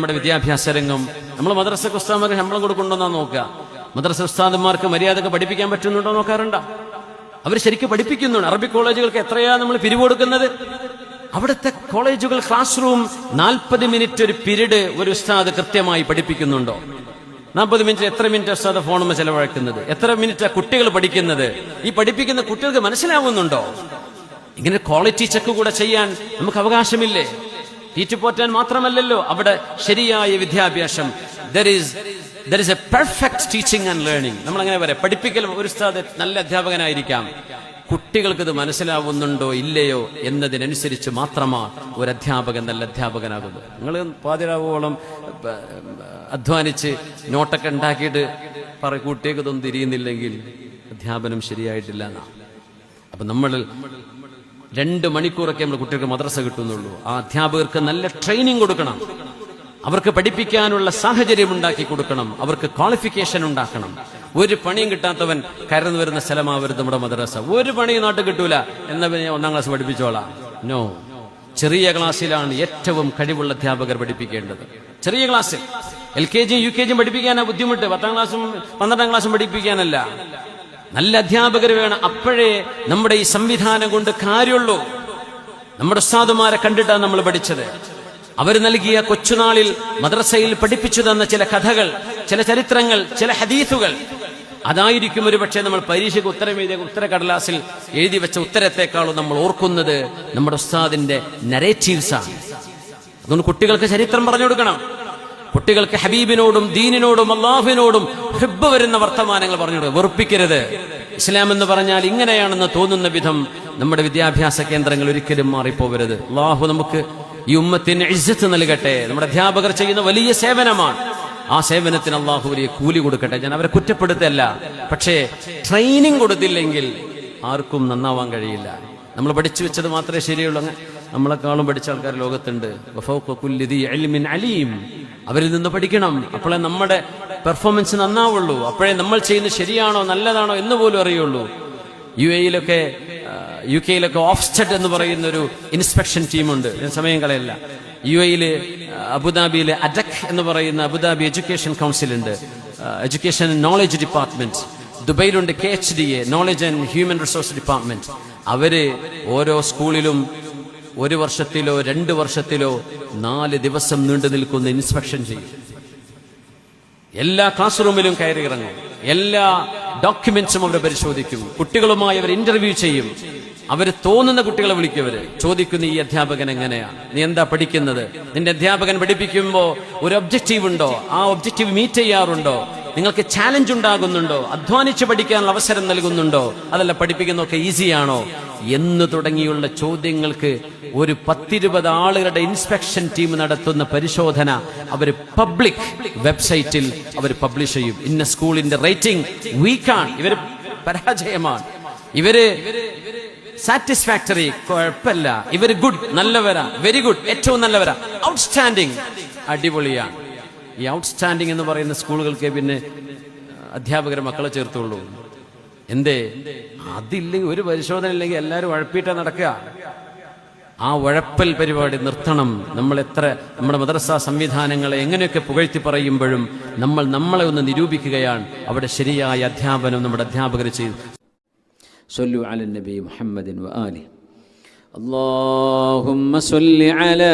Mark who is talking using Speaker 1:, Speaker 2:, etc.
Speaker 1: നമ്മുടെ വിദ്യാഭ്യാസ രംഗം നമ്മൾ മദ്രസ ഉസ്താദന്മാർക്ക് ശമ്പളം കൊടുക്കുന്നുണ്ടോ നോക്കുക മദ്രസ ഉസ്താദന്മാർക്ക് മര്യാദയ്ക്ക് പഠിപ്പിക്കാൻ പറ്റുന്നുണ്ടോ നോക്കാറുണ്ട? അവർ ശരിക്കും പഠിപ്പിക്കുന്നുണ്ട്. അറബി കോളേജുകൾക്ക് എത്രയാ നമ്മൾ പിരിവ് കൊടുക്കുന്നത് അവിടുത്തെ കോളേജുകൾ ക്ലാസ് റൂം നാൽപ്പത് മിനിറ്റ് ഒരു പിരീഡ് ഒരു ഉസ്താദ് കൃത്യമായി പഠിപ്പിക്കുന്നുണ്ടോ? നാൽപ്പത് മിനിറ്റ് എത്ര മിനിറ്റ് ഉസ്താദ് ഫോണുമ്പോൾ ചെലവഴിക്കുന്നത് എത്ര മിനിറ്റ് കുട്ടികൾ പഠിക്കുന്നത്? ഈ പഠിപ്പിക്കുന്ന കുട്ടികൾക്ക് മനസ്സിലാവുന്നുണ്ടോ? ഇങ്ങനെ ക്വാളിറ്റി ചെക്ക് കൂടെ ചെയ്യാൻ നമുക്ക് അവകാശമില്ലേ? തീറ്റുപോറ്റാൻ മാത്രമല്ലല്ലോ അവിടെ ശരിയായ വിദ്യാഭ്യാസം. There is a perfect teaching and learning നമ്മൾ അങ്ങനെ പറയാം. പഠിപ്പിക്കൽ ഒരു ഉസ്താദ് നല്ല അധ്യാപകനായിരിക്കാം. കുട്ടികൾക്ക് ഇത് മനസ്സിലാവുന്നുണ്ടോ ഇല്ലയോ എന്നതിനനുസരിച്ച് മാത്രമാണ് ഒരു അധ്യാപകൻ നല്ല അധ്യാപകനാകുന്നത്. നിങ്ങൾ പാതിരാവോളം അധ്വാനിച്ച് നോട്ടൊക്കെ ഉണ്ടാക്കിയിട്ട് പറ കുട്ടികൾക്ക് ഇതൊന്നും തിരിയുന്നില്ലെങ്കിൽ അധ്യാപനം ശരിയായിട്ടില്ല എന്നാ. അപ്പൊ നമ്മൾ രണ്ട് മണിക്കൂറൊക്കെ നമ്മൾ കുട്ടികൾക്ക് മദ്രസ കിട്ടുന്നുള്ളൂ. ആ അധ്യാപകർക്ക് നല്ല ട്രെയിനിങ് കൊടുക്കണം. അവർക്ക് പഠിപ്പിക്കാനുള്ള സാഹചര്യം ഉണ്ടാക്കി കൊടുക്കണം. അവർക്ക് ക്വാളിഫിക്കേഷൻ ഉണ്ടാക്കണം. ഒരു പണിയും കിട്ടാത്തവൻ കയറുന്നു വരുന്ന സ്ഥലമാവരുത് നമ്മുടെ മദ്രസ. ഒരു പണി നാട്ടിൽ കിട്ടൂല. എന്ന ഒന്നാം ക്ലാസ് പഠിപ്പിച്ചോളാം. നോ ചെറിയ ക്ലാസ്സിലാണ് ഏറ്റവും കഴിവുള്ള അധ്യാപകർ പഠിപ്പിക്കേണ്ടത്. ചെറിയ ക്ലാസ്സിൽ. എൽ കെ ജിയും യു കെ ജിയും പഠിപ്പിക്കാനാ ബുദ്ധിമുട്ട്. പത്താം ക്ലാസ്സും പന്ത്രണ്ടാം ക്ലാസ്സും പഠിപ്പിക്കാനല്ല. നല്ല അധ്യാപകർ വേണം. അപ്പോഴേ നമ്മുടെ ഈ സംവിധാനം കൊണ്ട് കാര്യമുള്ളൂ. നമ്മുടെ ഉസ്താദുമാരെ കണ്ടിട്ടാണ് നമ്മൾ പഠിച്ചത്. അവർ നൽകിയ കൊച്ചുനാളിൽ മദ്രസയിൽ പഠിപ്പിച്ചു തന്ന ചില കഥകൾ ചില ചരിത്രങ്ങൾ ചില ഹദീസുകൾ. അതായിരിക്കും ഒരു പക്ഷേ നമ്മൾ പരീക്ഷയ്ക്ക് ഉത്തരം എഴുതിയ ഉത്തരക്കടലാസിൽ എഴുതി വെച്ച ഉത്തരത്തെക്കാളും നമ്മൾ ഓർക്കുന്നത് നമ്മുടെ ഉസ്താദിന്റെ നരേറ്റീവ്സാണ് അതുകൊണ്ട് കുട്ടികൾക്ക് ചരിത്രം പറഞ്ഞു കൊടുക്കണം. കുട്ടികൾക്ക് ഹബീബിനോടും ദീനിനോടും അള്ളാഹുവിനോടും ഹിബ് വരുന്ന വർത്തമാനങ്ങൾ പറഞ്ഞു കൊടുക്കുക വെറുപ്പിക്കരുത്. ഇസ്ലാം എന്ന് പറഞ്ഞാൽ ഇങ്ങനെയാണെന്ന് തോന്നുന്ന വിധം നമ്മുടെ വിദ്യാഭ്യാസ കേന്ദ്രങ്ങൾ ഒരിക്കലും മാറിപ്പോവരുത് അള്ളാഹു നമുക്ക് ഈ ഉമ്മത്തിന് ഇജ്ജത്ത് നൽകട്ടെ. നമ്മുടെ അധ്യാപകർ ചെയ്യുന്ന വലിയ സേവനമാണ്. ആ സേവനത്തിന് അള്ളാഹു വലിയ കൂലി കൊടുക്കട്ടെ. ഞാൻ അവരെ കുറ്റപ്പെടുത്തല്ല. പക്ഷേ ട്രെയിനിങ് കൊടുത്തില്ലെങ്കിൽ ആർക്കും നന്നാവാൻ കഴിയില്ല. നമ്മൾ പഠിച്ചു വെച്ചത് മാത്രമേ ശരിയുള്ളൂ. നമ്മളെക്കാളും പഠിച്ച ആൾക്കാർ ലോകത്തുണ്ട്. അലീം. അവരിൽ നിന്ന് പഠിക്കണം. അപ്പോഴേ നമ്മുടെ പെർഫോമൻസ് നന്നാവുള്ളൂ. അപ്പോഴേ നമ്മൾ ചെയ്യുന്ന ശരിയാണോ നല്ലതാണോ എന്ന് പോലും അറിയുള്ളൂ. യു എയിലൊക്കെ യു കെയിലൊക്കെ ഓഫ്സ്റ്റഡ് എന്ന് പറയുന്ന ഒരു ഇൻസ്പെക്ഷൻ ടീമുണ്ട്. സമയം കളയല്ല. യു എയിൽ അബുദാബിയിലെ അഡക് എന്ന് പറയുന്ന അബുദാബി എഡ്യൂക്കേഷൻ കൗൺസിൽ ഉണ്ട് education knowledge department ദുബൈയിലുണ്ട് K H D A knowledge and human resource department അവർ ഓരോ സ്കൂളിലും ഒരു വർഷത്തിലോ രണ്ട് വർഷത്തിലോ നാല് ദിവസം നീണ്ടു നിൽക്കുന്ന ഇൻസ്പെക്ഷൻ ചെയ്യും. എല്ലാ ക്ലാസ് റൂമിലും കയറി ഇറങ്ങും. എല്ലാ ഡോക്യുമെന്റ്സും അവർ പരിശോധിക്കും. കുട്ടികളുമായി അവർ ഇന്റർവ്യൂ ചെയ്യും. അവർ തോന്നുന്ന കുട്ടികളെ വിളിക്കവര് ചോദിക്കുന്ന ഈ അധ്യാപകൻ എങ്ങനെയാണ്? നീ എന്താ പഠിക്കുന്നത്? നിന്റെ അധ്യാപകൻ പഠിപ്പിക്കുമ്പോൾ ഒരു ഒബ്ജക്റ്റീവ് ഉണ്ടോ? ആ ഒബ്ജക്റ്റീവ് മീറ്റ് ചെയ്യാറുണ്ടോ? നിങ്ങൾക്ക് ചാലഞ്ച് ഉണ്ടാകുന്നുണ്ടോ? അധ്വാനിച്ച് പഠിക്കാനുള്ള അവസരം നൽകുന്നുണ്ടോ? അതല്ല പഠിപ്പിക്കുന്നതൊക്കെ ഈസിയാണോ എന്ന് തുടങ്ങിയുള്ള ചോദ്യങ്ങൾക്ക് ഒരു പത്തിരുപത് ആളുകളുടെ ഇൻസ്പെക്ഷൻ ടീം നടത്തുന്ന പരിശോധന അവർ പബ്ലിക് വെബ്സൈറ്റിൽ അവർ പബ്ലിഷ് ചെയ്യും. ഇന്ന സ്കൂളിന്റെ റേറ്റിംഗ് വീക്കാണ് ഇവർ പരാജയമാണ്. ഇവർ സാറ്റിസ്ഫാക്ടറി കുഴപ്പമില്ല. ഇവർ ഗുഡ് നല്ലവരാ. വെരി ഗുഡ് ഏറ്റവും നല്ലവരാ. ഔട്ട്സ്റ്റാൻഡിങ് അടിപൊളിയാണ്. ഈ ഔട്ട്സ്റ്റാൻഡിങ് എന്ന് പറയുന്ന സ്കൂളുകൾക്ക് പിന്നെ അധ്യാപകരെ മക്കളെ ചേർത്തുള്ളൂ എന്തേ അതില്ലെങ്കിൽ ഒരു പരിശോധന ഇല്ലെങ്കിൽ എല്ലാവരും ഉഴപ്പിയിട്ട് നടക്കുക ആ ഉഴപ്പൽ പരിപാടി നിർത്തണം നമ്മൾ എത്ര നമ്മുടെ മദ്രസ സംവിധാനങ്ങളെ എങ്ങനെയൊക്കെ പുകഴ്ത്തി പറയുമ്പോഴും നമ്മൾ നമ്മളെ ഒന്ന് നിരൂപിക്കുകയാണ് അവിടെ ശരിയായ അധ്യാപനം നമ്മുടെ അധ്യാപകർ ചെയ്തു
Speaker 2: صلوا على النبي محمد وآله اللهم صل على